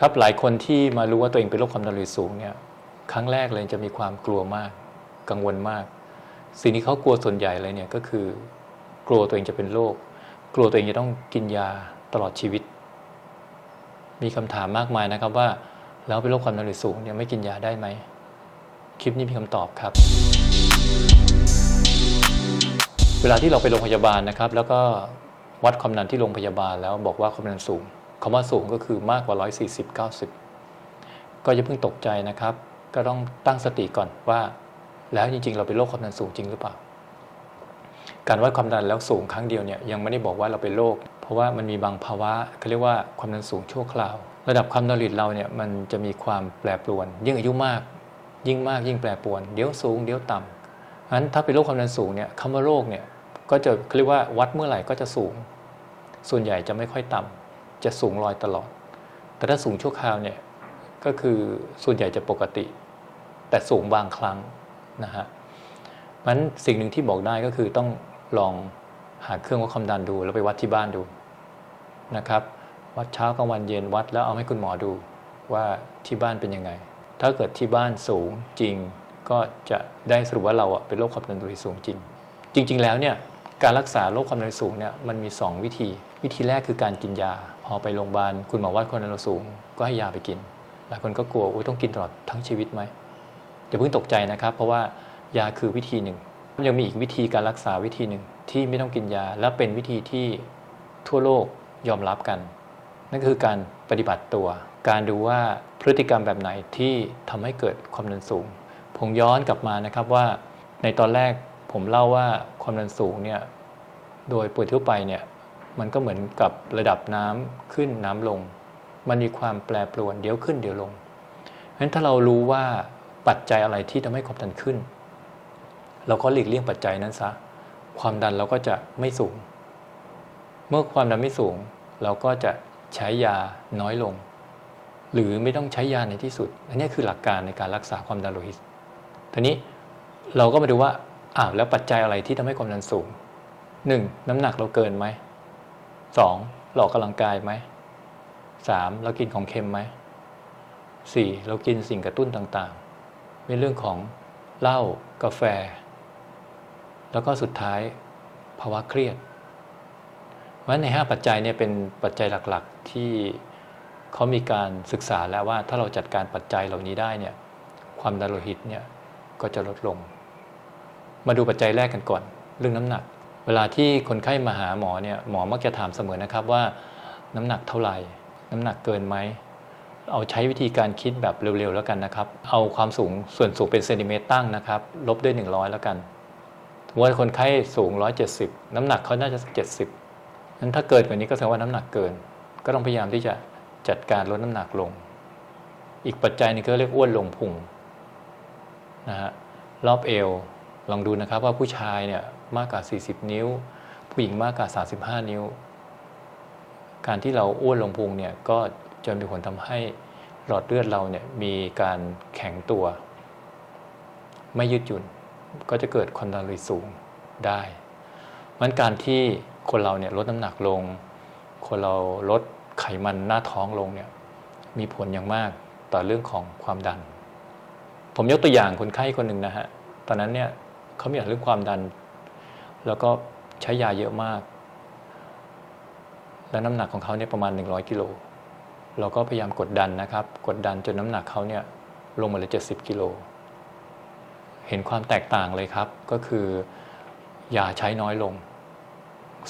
ครับหลายคนที่มารู้ว่าตัวเองเป็นโรคความดันโลหิตสูงเนี่ยครั้งแรกเลยจะมีความกลัวมาก กังวลมาก สิ่งที่เขากลัวส่วนใหญ่เลยเนี่ยก็คือ กลัวตัวเองจะเป็นโรคกลัวตัวเองจะต้องกินยาตลอดชีวิต มีคำถามมากมายนะครับว่าแล้วเป็นโรคความดันโลหิตสูงเนี่ยไม่กินยาได้ไหมคลิปนี้มีคำตอบครับ เวลาที่เราไปโรงพยาบาลนะครับ แล้วก็วัดความดันที่โรงพยาบาลแล้วบอกว่าความดันสูง คำว่าสูงก็คือมากกว่า 140 90 ก็อย่าเพิ่งตกใจนะครับ ก็ต้องตั้งสติก่อนว่า แล้วจริงๆ เราเป็นโรคความดันสูงจริงหรือเปล่า การวัดความดันแล้วสูงครั้งเดียวเนี่ยยังไม่ได้บอกว่าเราเป็นโรคเพราะว่ามันมีบางภาวะเขาเรียกว่าความดันสูงชั่วคราว ระดับความดันโลหิตเราเนี่ยมันจะมีความแปรปรวน ยิ่งอายุมาก ยิ่งมากยิ่งแปรปรวน เดี๋ยวสูงเดี๋ยวต่ำงั้นถ้าเป็นโรคความดันสูงเนี่ยคำว่าโรคเนี่ยก็จะเขาเรียกว่าวัดเมื่อไหร่ก็จะสูง ส่วนใหญ่จะไม่ค่อยต่ำ จะสูงลอยตลอด แต่ถ้าสูงชั่วคราวเนี่ยก็คือส่วนใหญ่จะปกติ แต่สูงบางครั้งนะฮะมันสิ่งหนึ่งที่บอกได้ก็คือต้องลองหาเครื่องวัดความดันดู แล้วไปวัดที่บ้านดูนะครับ วัดเช้ากลางวันเย็นวัดแล้วเอาให้คุณหมอดูว่าที่บ้านเป็นยังไง ถ้าเกิดที่บ้านสูงจริง ก็จะได้สรุปว่าเราอะเป็นโรคความดันโลหิตสูงจริง จริง ๆ แล้วเนี่ยการรักษาโรคความดันสูงเนี่ยมันมี 2 วิธี วิธีแรกคือการกินยา พอไปโรงพยาบาลคุณหมอวัดความดันโลหิตสูง ก็ให้ยาไปกิน หลายคนก็กลัวอุ้ยต้องกินตลอดทั้งชีวิตไหมอย่าเพิ่งตกใจนะครับ เพราะว่ายาคือวิธีหนึ่งยังมีอีกวิธีการรักษาวิธีหนึ่งที่ไม่ต้องกินยา และเป็นวิธีที่ทั่วโลกยอมรับกัน นั่นคือการปฏิบัติตัว การดูว่าพฤติกรรมแบบไหนที่ทำให้เกิดความดันสูง ผมย้อนกลับมานะครับว่าในตอนแรกผมเล่าว่าความดันสูงเนี่ยโดยป่วยทั่วไปเนี่ย มันก็เหมือนกับระดับน้ำขึ้นน้ำลง มันมีความแปรปรวนเดี๋ยวขึ้นเดี๋ยวลงเพราะฉะนั้นถ้าเรารู้ว่าปัจจัยอะไรที่ทำให้ความดันขึ้น เราก็หลีกเลี่ยงปัจจัยนั้นซะ ความดันเราก็จะไม่สูง เมื่อความดันไม่สูง เราก็จะใช้ยาน้อยลง หรือไม่ต้องใช้ยาในที่สุด อันนี้คือหลักการในการรักษาความดันโลหิตทีนี้เราก็มาดูว่าอ้าวแล้วปัจจัยอะไรที่ทำให้ความดันสูง 1. น้ำหนักเราเกินไหม 2. เราออกกำลังกายไหม 3. เรากินของเค็มไหม 4. เรากินสิ่งกระตุ้นต่างๆ เป็นเรื่องของเหล้ากาแฟ แล้วก็สุดท้ายภาวะเครียดเพราะฉะนั้นใน 5 ปัจจัยเนี่ยเป็นปัจจัยหลักๆที่เขามีการศึกษาแล้วว่าถ้าเราจัดการปัจจัยเหล่านี้ได้เนี่ยความดันโลหิตเนี่ยก็จะลดลง มาดูปัจจัยแรกกันก่อน เรื่องน้ำหนัก เวลาที่คนไข้มาหาหมอเนี่ยหมอมักจะถามเสมอนะครับว่าน้ำหนักเท่าไหร่ น้ำหนักเกินไหมเอาใช้วิธีการคิดแบบเร็วๆแล้วกันนะครับ เอาความสูงส่วนสูงเป็นเซนติเมตรตั้งนะครับ ลบด้วย 100 แล้วกันว่าคนไข้สูง 170 น้ำหนักเขาน่าจะสัก70นั้นถ้าเกินกว่านี้ก็แสดงว่าน้ำหนักเกิน ก็ต้องพยายามที่จะจัดการลดน้ำหนักลง อีกปัจจัยหนึงก็เรียกอ้วนลงพุงนะฮะรอบเอวลองดูนะครับว่าผู้ชายเนี่ย มากกว่า 40 นิ้ว ผู้หญิงมากกว่า 35 นิ้ว การที่เราอ้วนลงพุงเนี่ยก็จะมีผลทำให้หลอดเลือดเราเนี่ยมีการแข็งตัว ไม่ยืดหยุ่น ก็จะเกิดความดันโลหิตสูงได้มันการที่คนเราเนี่ยลดน้ำหนักลง คนเราลดไขมันหน้าท้องลงเนี่ยมีผลอย่างมากต่อเรื่องของความดัน ผมยกตัวอย่างคนไข้คนหนึ่งนะฮะ ตอนนั้นเนี่ยเขามีปัญหาเรื่องความดัน แล้วก็ใช้ยาเยอะมาก และน้ำหนักของเขาเนี่ยประมาณ 100 กิโล เราก็พยายามกดดันนะครับ กดดันจนน้ำหนักเขาเนี่ยลงมาเหลือ70 กิโล เห็นความแตกต่างเลยครับ ก็คือยาใช้น้อยลง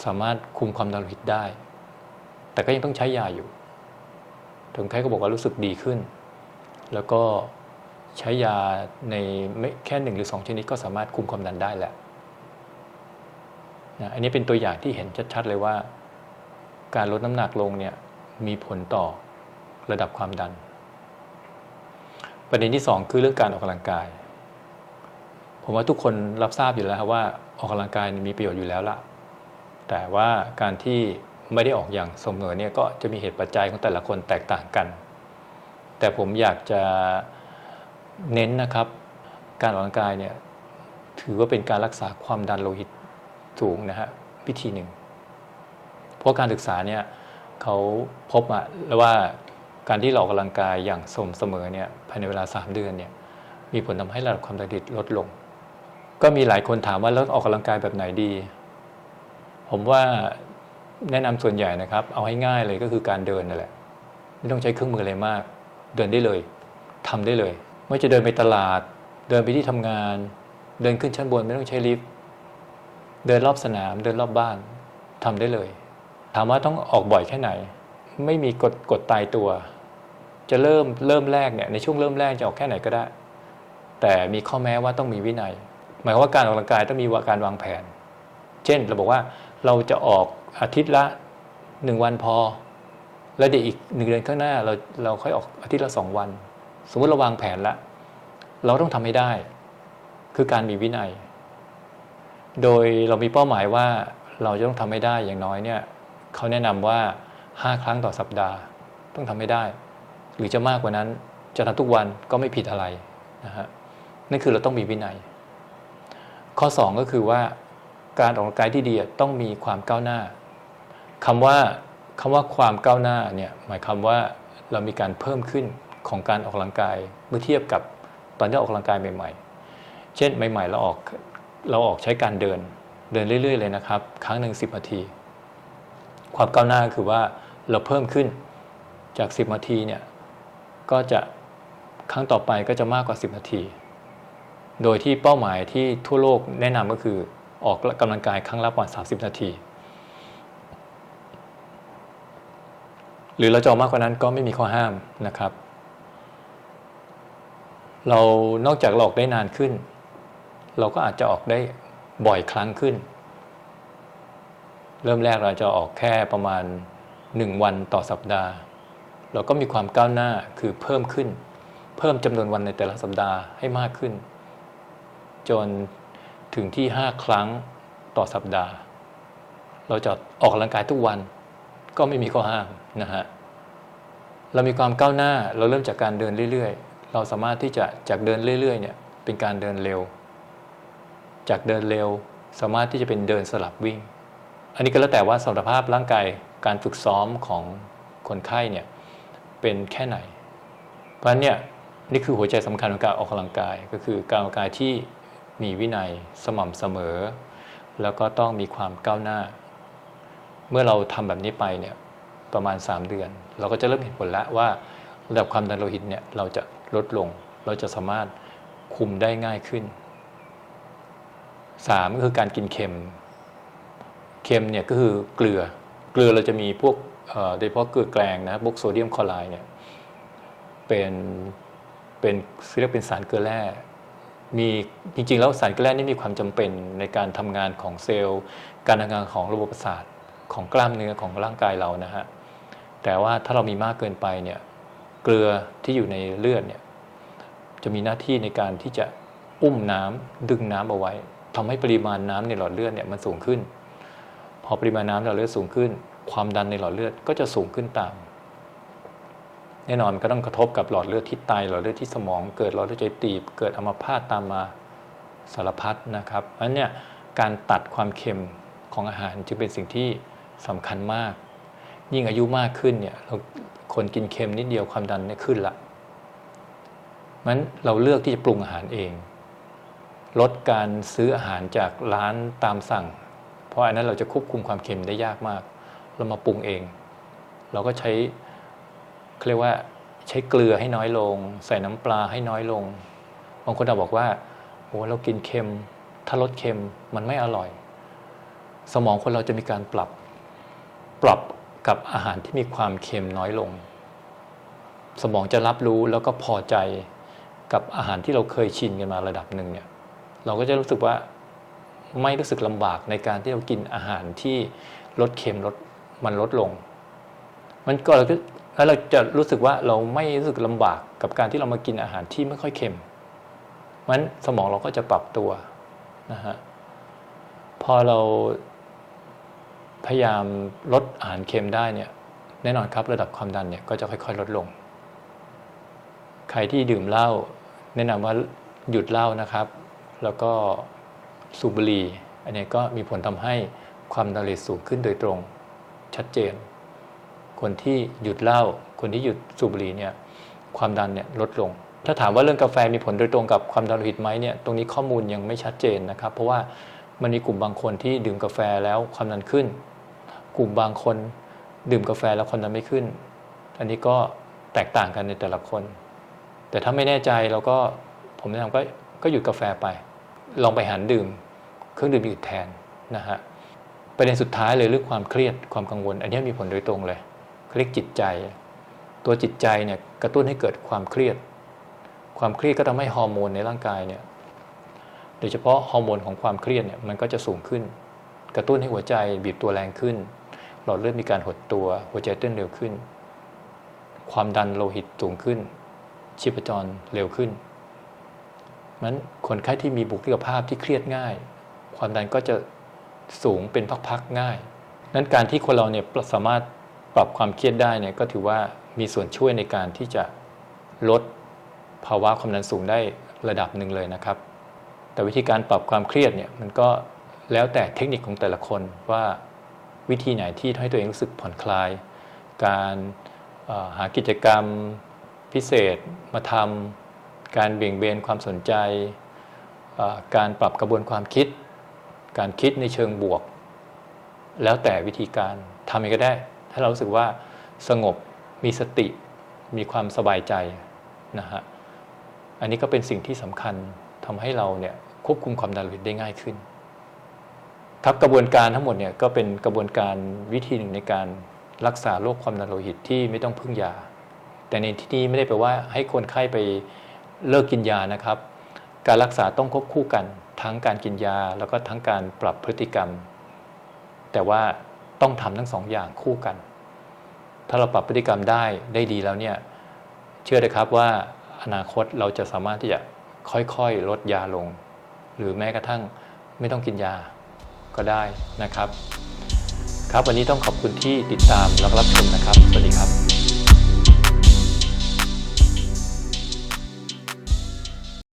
สามารถคุมความดันโลหิตได้ แต่ก็ยังต้องใช้ยาอยู่ ถึงใครก็บอกว่ารู้สึกดีขึ้น แล้วก็ใช้ยาในไม่แค่หนึ่งหรือสองชนิดก็สามารถคุมความดันได้แหละ นะอันนี้เป็นตัวอย่างที่เห็นชัดๆเลยว่า การลดน้ำหนักลงเนี่ยมีผลต่อระดับความดัน ประเด็นที่สองคือเรื่องการออกกำลังกาย ผมว่าทุกคนรับทราบอยู่แล้วครับว่าออกกำลังกายมีประโยชน์อยู่แล้วละแต่ว่าการที่ไม่ได้ออกอย่างสมเหตุเนี่ยก็จะมีเหตุปัจจัยของแต่ละคนแตกต่างกัน แต่ผมอยากจะเน้นนะครับ การออกกำลังกายเนี่ยถือว่าเป็นการรักษาความดันโลหิต สูงนะฮะวิธีหนึ่ง เพราะการศึกษาเนี่ยเขาพบมาแล้วว่าการที่เราออกกำลังกายอย่างสม่ำเสมอเนี่ยภายในเวลา 3 เดือนเนี่ยมีผลทำให้ระดับความดันิตลดลง ก็มีหลายคนถามว่าแล้วออกกำลังกายแบบไหนดี ผมว่าแนะนำส่วนใหญ่นะครับ เอาให้ง่ายเลยก็คือการเดินนั่นแหละ ไม่ต้องใช้เครื่องมืออะไรมาก เดินได้เลยทำได้เลย ไม่จะเดินไปตลาด เดินไปที่ทำงาน เดินขึ้นชั้นบนไม่ต้องใช้ลิฟต์ เดินรอบสนามเดินรอบบ้านทำได้เลย ถามว่าต้องออกบ่อยแค่ไหน ไม่มีกฎกฎตายตัว จะเริ่มเริ่มแรกเนี่ยในช่วงเริ่มแรกจะออกแค่ไหนก็ได้ แต่มีข้อแม้ว่าต้องมีวินัย หมายความว่าการออกกำลังกายต้องมีการวางแผน เช่นเราบอกว่าเราจะออกอาทิตย์ละหนึ่งวันพอ แล้วเดี๋ยวอีกหนึ่งเดือนข้างหน้าเราเราค่อยออกอาทิตย์ละสองวัน สมมติเราวางแผนละเราต้องทำให้ได้ คือการมีวินัย โดยเรามีเป้าหมายว่าเราจะต้องทำให้ได้อย่างน้อยเนี่ยเขาแนะนำว่า 5 ครั้งต่อสัปดาห์ ต้องทำให้ได้ หรือจะมากกว่านั้นจะทำทุกวันก็ไม่ผิดอะไรนะฮะนั่นคือเราต้องมีวินัย ข้อ 2 ก็คือว่าการออกกำลังกายที่ดีต้องมีความก้าวหน้าคำว่าคำว่าความก้าวหน้าเนี่ยหมายความว่าเรามีการเพิ่มขึ้นของการออกกำลังกายเมื่อเทียบกับตอนที่ออกกำลังกายใหม่ ๆ เช่นใหม่ ๆ เราออก เราออกใช้การเดินเดินเรื่อยๆเลยนะครับ ครั้งหนึ่ง10นาที ความก้าวหน้าคือว่าเราเพิ่มขึ้นจาก 10นาทีเนี่ยก็จะครั้งต่อไปก็จะมากกว่า 10 นาที โดยที่เป้าหมายที่ทั่วโลกแนะนำก็คือออกกำลังกายครั้งละประมาณ30 นาที หรือเราจะออกมากกว่านั้นก็ไม่มีข้อห้ามนะครับ เรานอกจากเราออกได้นานขึ้น เราก็อาจจะออกได้บ่อยครั้งขึ้น เริ่มแรกเราจะออกแค่ประมาณ 1 วันต่อสัปดาห์ เราก็มีความก้าวหน้าคือเพิ่มขึ้น เพิ่มจำนวนวันในแต่ละสัปดาห์ให้มากขึ้น จนถึงที่ 5 ครั้งต่อสัปดาห์ เราจะออกกำลังกายทุกวัน ก็ไม่มีข้อห้ามนะฮะเรามีความก้าวหน้าเราเริ่มจากการเดินเรื่อย ๆ เราสามารถที่จะจากเดินเรื่อยๆเนี่ยเป็นการเดินเร็ว จากเดินเร็ว สามารถที่จะเป็นเดินสลับวิ่ง อันนี้ก็แล้วแต่ว่าสมรรถภาพร่างกายการฝึกซ้อมของคนไข้เนี่ยเป็นแค่ไหน เพราะฉะนั้นเนี่ยนี่คือหัวใจสำคัญของการออกกำลังกายก็คือการออกกำลังกายที่มีวินัยสม่ำเสมอ แล้วก็ต้องมีความก้าวหน้า เมื่อเราทำแบบนี้ไปเนี่ยประมาณ 3 เดือน เราก็จะเริ่มเห็นผลล้วว่าระดับความดันโลหิตเนี่ยเราจะลดลง เราจะสามารถคุมได้ง่ายขึ้น 3ก็คือการกินเค็ม เค็มเนี่ยก็คือเกลือ เกลือเราจะมีพวกโดยเฉพาะเกลือแกลงนะพวกโซเดียมคลอไรด์เนี่ยเป็นเป็นเรียกเป็นสารเกลือแร่ มีจริงๆ แล้วสารเกลือแร่นี่มีความจำเป็นในการทำงานของเซลล์ การทำงานของระบบประสาทของกล้ามเนื้อของร่างกายเรานะฮะแต่ว่าถ้าเรามีมากเกินไปเนี่ยเกลือที่อยู่ในเลือดเนี่ยจะมีหน้าที่ในการที่จะอุ้มน้ำดึงน้ำเอาไว้ ทำให้ปริมาณน้ำในหลอดเลือดเนี่ยมันสูงขึ้น พอปริมาณน้ำในหลอดเลือดสูงขึ้น ความดันในหลอดเลือดก็จะสูงขึ้นตาม แน่นอนก็ต้องกระทบกับหลอดเลือดที่ไตหลอดเลือดที่สมอง เกิดหลอดเลือดใจตีบ เกิดอัมพาตตามมาสารพัดนะครับเพราะฉะนั้นเนี่ยการตัดความเค็มของอาหารจึงเป็นสิ่งที่สำคัญมาก ยิ่งอายุมากขึ้นเนี่ยเราคนกินเค็มนิดเดียวความดันเนี่ยขึ้นละมันเราเลือกที่จะปรุงอาหารเอง ลดการซื้ออาหารจากร้านตามสั่ง เพราะอันนั้นเราจะควบคุมความเค็มได้ยากมาก เรามาปรุงเอง เราก็ใช้เรียกว่าใช้เกลือให้น้อยลง ใส่น้ำปลาให้น้อยลง บางคนเราบอกว่าโอ้เรากินเค็ม ถ้าลดเค็มมันไม่อร่อย สมองคนเราจะมีการปรับ ปรับกับอาหารที่มีความเค็มน้อยลง สมองจะรับรู้แล้วก็พอใจกับอาหารที่เราเคยชินกันมาระดับหนึ่งเนี่ย เราก็จะรู้สึกว่าไม่รู้สึกลำบากในการที่เรากินอาหารที่ลดเค็มลดมันลดลง มันก็แล้วเราจะรู้สึกว่าเราไม่รู้สึกลำบากกับการที่เรามากินอาหารที่ไม่ค่อยเค็มเพราะฉะนั้นสมองเราก็จะปรับตัวนะฮะพอเราพยายามลดอาหารเค็มได้เนี่ยแน่นอนครับระดับความดันเนี่ยก็จะค่อย ๆ ลดลง ใครที่ดื่มเหล้าแนะนำว่าหยุดเหล้านะครับ แล้วก็สูบบุหรี่อันนี้ก็มีผลทำให้ความดันโลหิตสูงขึ้นโดยตรงชัดเจน คนที่หยุดเหล้าคนที่หยุดสูบบุหรี่เนี่ยความดันเนี่ยลดลง ถ้าถามว่าเรื่องกาแฟมีผลโดยตรงกับความดันโลหิตไหมเนี่ยตรงนี้ข้อมูลยังไม่ชัดเจนนะครับ เพราะว่ามันมีกลุ่มบางคนที่ดื่มกาแฟแล้วความดันขึ้น กลุ่มบางคนดื่มกาแฟแล้วความดันไม่ขึ้น อันนี้ก็แตกต่างกันในแต่ละคน แต่ถ้าไม่แน่ใจเราก็ผมแนะนำก็ ก็หยุดกาแฟไป ลองไปหันดื่ม เครื่องดื่มอื่นแทนนะฮะประเด็นสุดท้ายเลยเรื่องความเครียดความกังวล อันนี้มีผลโดยตรงเลยเขาเรียกจิตใจ ตัวจิตใจเนี่ยกระตุ้นให้เกิดความเครียด ความเครียดก็ทำให้ฮอร์โมนในร่างกายเนี่ยโดยเฉพาะฮอร์โมนของความเครียดเนี่ยมันก็จะสูงขึ้น กระตุ้นให้หัวใจบีบตัวแรงขึ้น หลอดเลือดมีการหดตัว หัวใจเต้นเร็วขึ้น ความดันโลหิตสูงขึ้น ชีพจรเร็วขึ้น มันคนไข้ที่มีบุคลิกภาพที่เครียดง่าย ความดันก็จะสูงเป็นพักๆง่าย นั้นการที่คนเราเนี่ยสามารถปรับความเครียดได้เนี่ยก็ถือว่ามีส่วนช่วยในการที่จะลดภาวะความดันสูงได้ระดับหนึ่งเลยนะครับ แต่วิธีการปรับความเครียดเนี่ยมันก็แล้วแต่เทคนิคของแต่ละคนว่าวิธีไหนที่ให้ตัวเองรู้สึกผ่อนคลาย การหากิจกรรมพิเศษมาทำ การเบี่ยงเบนความสนใจ การปรับกระบวนความคิด การคิดในเชิงบวก แล้วแต่วิธีการทำยังไงก็ได้ ถ้าเรารู้สึกว่าสงบมีสติ มีความสบายใจนะฮะอันนี้ก็เป็นสิ่งที่สำคัญทำให้เราเนี่ยควบคุมความดันโลหิตได้ง่ายขึ้นครับกระบวนการทั้งหมดเนี่ยก็เป็นกระบวนการวิธีหนึ่งในการรักษาโรคความดันโลหิตที่ไม่ต้องพึ่งยา แต่ในที่นี้ไม่ได้แปลว่าให้คนไข้ไป เลิกกินยานะครับ การรักษาต้องควบคู่กัน ทั้งการกินยาแล้วก็ทั้งการปรับพฤติกรรม แต่ว่าต้องทำทั้งสองอย่างคู่กัน ถ้าเราปรับพฤติกรรมได้ได้ดีแล้วเนี่ยเชื่อเลยครับว่าอนาคตเราจะสามารถที่จะค่อยๆ ลดยาลง หรือแม้กระทั่งไม่ต้องกินยาก็ได้นะครับ ครับวันนี้ต้องขอบคุณที่ติดตามและรับชมนะครับ สวัสดีครับ